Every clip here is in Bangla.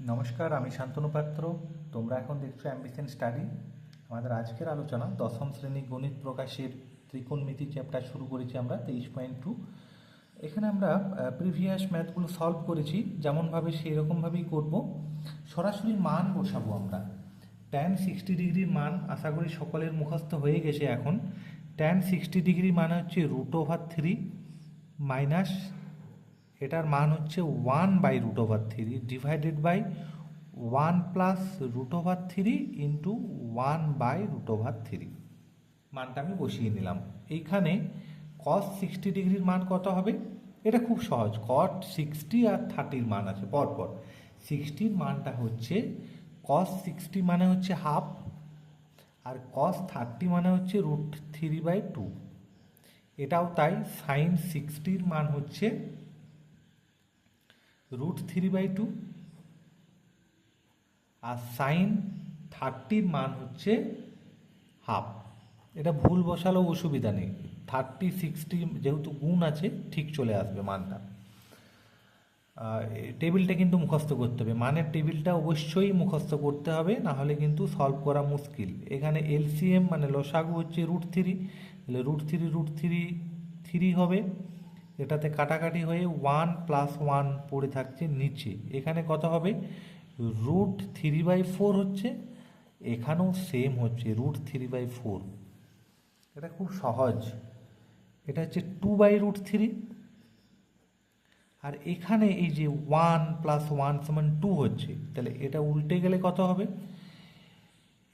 নমস্কার, আমি শান্তনু পাত্র। তোমরা এখন দেখছ অ্যাম্বিশন স্টাডি আমাদের আজকের আলোচনা দশম শ্রেণি গণিত প্রকাশের ত্রিকোণমিতি চ্যাপ্টার শুরু করেছি আমরা, তেইশ পয়েন্ট টু এখানে আমরা প্রিভিয়াস ম্যাথগুলো সলভ করেছি, যেমনভাবে সেই রকমভাবেই করব। সরাসরি মান বসাবো আমরা। ট্যান সিক্সটি ডিগ্রির মান, আশা করি সকলের মুখস্থ হয়ে গেছে এখন। ট্যান সিক্সটি ডিগ্রি মানে হচ্ছে রুট ওভার থ্রি মাইনাস এটার মান হচ্ছে one by root over three divided by one plus root over three into one by root over three মানটা আমি বসিয়ে নিলাম। এইখানে কস সিক্সটি ডিগ্রির মান কত হবে? এটা খুব সহজ। কট সিক্সটি আর থার্টির মান আছে পরপর। সিক্সটির মানটা হচ্ছে কস সিক্সটি মানে হচ্ছে হাফ আর কস থার্টি মানে হচ্ছে রুট থ্রি বাই টু এটাও তাই। সাইন সিক্সটির মান হচ্ছে রুট থ্রি বাই টু আর সাইন থার্টির মান হচ্ছে হাফ এটা ভুল বসালেও অসুবিধা নেই। থার্টি সিক্সটি যেহেতু গুণ আছে, ঠিক চলে আসবে মানটা। টেবিলটা কিন্তু মুখস্থ করতে হবে। মানের টেবিলটা অবশ্যই মুখস্থ করতে হবে, না হলে কিন্তু সলভ করা মুশকিল। এখানে এলসিএম মানে লসাগু হচ্ছে রুট থ্রি তাহলে root three root three three হবে। এটাতে কাটাকাটি হয়ে ওয়ান প্লাস ওয়ান পড়ে থাকছে নিচে। এখানে কত হবে? রুট থ্রি বাই ফোর হচ্ছে, এখানেও সেম হচ্ছে রুট থ্রি বাই ফোর এটা খুব সহজ। এটা হচ্ছে টু বাই রুট থ্রি আর এখানে এই যে ওয়ান প্লাস ওয়ান সমান টু হচ্ছে, তাহলে এটা উল্টে গেলে কত হবে?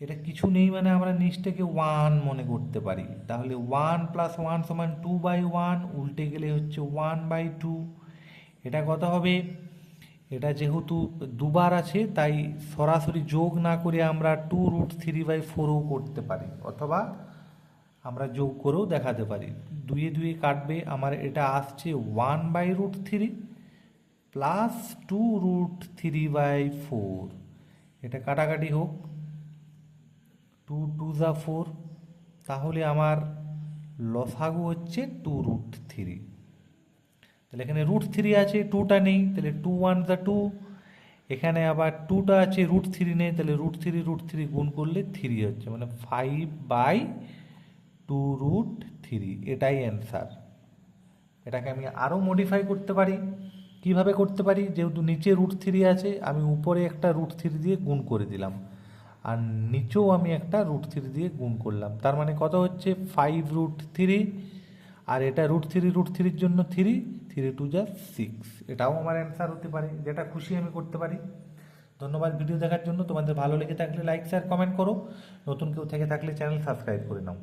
এটা কিছু নেই মানে আমরা নিচটাকে ওয়ান মনে করতে পারি। তাহলে ওয়ান প্লাস ওয়ান সমান টু বাই ওয়ান উল্টে গেলে হচ্ছে ওয়ান বাই টু এটা কত হবে? এটা যেহেতু দুবার আছে, তাই সরাসরি যোগ না করে আমরা টু রুট থ্রি বাই ফোরও করতে পারি, অথবা আমরা যোগ করেও দেখাতে পারি। দুয়ে দুয়ে কাটবে, আমার এটা আসছে one by root three plus two root three by four এটা কাটাকাটি হোক। টু টু যা ফোর তাহলে আমার লসাগু হচ্ছে টু রুট থ্রি তাহলে এখানে রুট থ্রি আছে টুটা নেই, তাহলে টু ওয়ান যা টু এখানে আবার টুটা আছে রুট থ্রি নেই, তাহলে রুট থ্রি রুট থ্রি গুণ করলে থ্রি হচ্ছে মানে five by two root three এটাই অ্যান্সার এটাকে আমি আরও মডিফাই করতে পারি। কীভাবে করতে পারি? যেহেতু নিচে রুট থ্রি আছে, আমি উপরে একটা রুট থ্রি দিয়ে গুণ করে দিলাম। আর নিচেও আমি একটা রুট থ্রি দিয়ে গুণ করলাম। তার মানে কত হচ্ছে? ফাইভ রুট থ্রি আর এটা রুট থ্রি রুট থ্রির জন্য থ্রি থ্রি টু যা সিক্স এটাও আমার অ্যান্সার হতে পারে। যেটা খুশি আমি করতে পারি। ধন্যবাদ ভিডিও দেখার জন্য। তোমাদের ভালো লেগে থাকলে লাইক শেয়ার কমেন্ট করো। নতুন কেউ থেকে থাকলে চ্যানেল সাবস্ক্রাইব করে নাও।